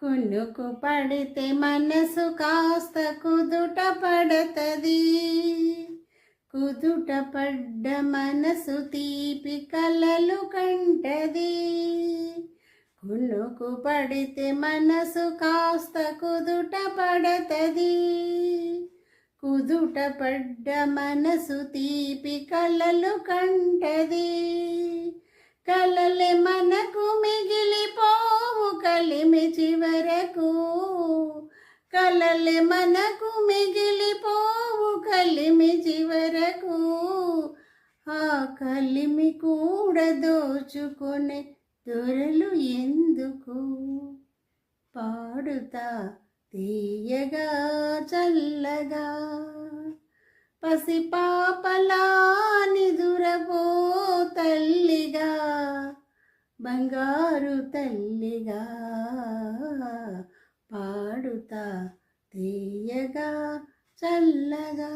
కునుకు పడితే మనసు కాస్త కుదుట పడతది కుదుట పడ్డ మనసు తీపి కలలు కంటది. కునుకు పడితే మనసు కాస్త కుదుట పడతది కుదుట పడ్డ మనసు తీపి కలలు కంటది. కలలే మన కలిమి చివరకు కలలే మనకు మిగిలిపోవు కలిమి చివరకు ఆ కలిమి కూడా దోచుకునే దొరలు ఎందుకు? పాడుతా తీయగా చల్లగా పసిపాప బంగారు తల్లిగా పాడుతా తీయగా చల్లగా.